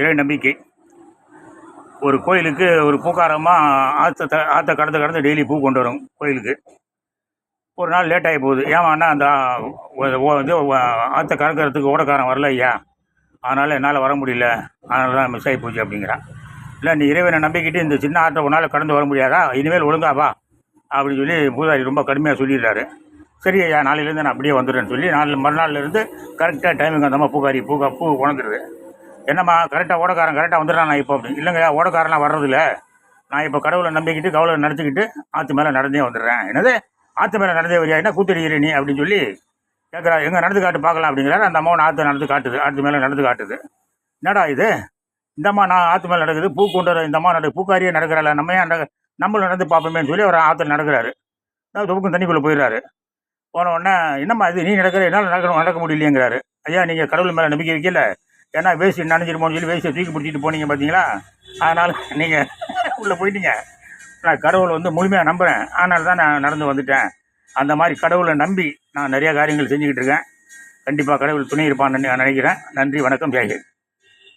இறை நம்பிக்கை. ஒரு கோயிலுக்கு ஒரு பூக்காரமாக ஆற்ற த ஆற்ற கடந்து கடந்து டெய்லி பூ கொண்டு வரும் கோயிலுக்கு. ஒரு நாள் லேட் ஆகி போகுது. ஏமாண்ணா அந்த இது ஆற்ற கறக்கிறதுக்கு ஓடக்காரன் வரல ஐயா. அதனால் என்னால் வர முடியல. அதனால தான் மிஸ் ஆகி போச்சு அப்படிங்கிறான். இல்லை நீ இறைவனை நம்பிக்கிட்டு இந்த சின்ன ஆற்றை உன்னால் கடந்து வர முடியாதா? இனிமேல் ஒழுங்காவா அப்படின்னு சொல்லி பூசாரி ரொம்ப கடுமையாக சொல்லிடுறாரு. சரி ஐயா நாளையிலேருந்து நான் அப்படியே வந்துடுறேன்னு சொல்லி நாலு மறுநாள்லேருந்து கரெக்டாக டைமுக்கு அந்த பூக்காரி பூக்கா பூ உணர்ந்துருது என்னம்மா கரெக்டாக ஓடக்காரன் கரெக்டாக வந்துடுறான் நான் இப்போ? அப்படின்னு இல்லைங்கய்யா ஓடக்காரன்லாம் வர்றதில்ல. நான் இப்போ கடவுளை நம்பிக்கிட்டு கவலை நடத்திக்கிட்டு ஆற்று மேலே நடந்தே வந்துடுறேன். என்னது? ஆற்று மேலே நடந்தே வரியா? என்ன கூத்தடிக்கிற நீ அப்படின்னு சொல்லி கேட்குறா எங்கே நடந்து காட்டு பார்க்கலாம் அப்படிங்கிறாரு. அந்த அம்மாவை ஆற்று நடந்து காட்டுது. ஆற்று மேலே நடந்து காட்டுது. என்னடா இது? இந்த அம்மா நான் ஆற்று மேலே நடக்குது. பூ கொண்டு இந்த அம்மா நட பூக்காரியே நடக்கிறாள். நம்ம ஏன் நட- நம்மளும் நடந்து பார்ப்போமேன்னு சொல்லி அவர் ஆற்றுல நடக்கிறாரு. நான் தொகுக்கும் தண்ணிக்குள்ளே போயிடுறாரு. போன உடனே என்னம்மா இது? நீ நடக்கிற என்னால் நடக்கணும் நடக்க முடியலையேங்கிறாரு. ஐயா நீங்கள் கடவுள் மேலே நம்பிக்கை வைக்கல? ஏன்னா வேஸ்ட் நனைஞ்சிருமோன்னு சொல்லி வேஸ்ட்டை தூக்கி பிடிச்சிட்டு போனீங்க பார்த்தீங்களா அதனால் நீங்கள் உள்ளே போயிட்டீங்க. நான் கடவுளை வந்து முழுமையாக நம்புகிறேன் அதனால தான் நான் நடந்து வந்துட்டேன். அந்த மாதிரி கடவுளை நம்பி நான் நிறையா காரியங்கள் செஞ்சுக்கிட்டு இருக்கேன். கண்டிப்பாக கடவுள் துணை இருப்பான்னு நான் நினைக்கிறேன். நன்றி வணக்கம் ஜெயஹிந்த்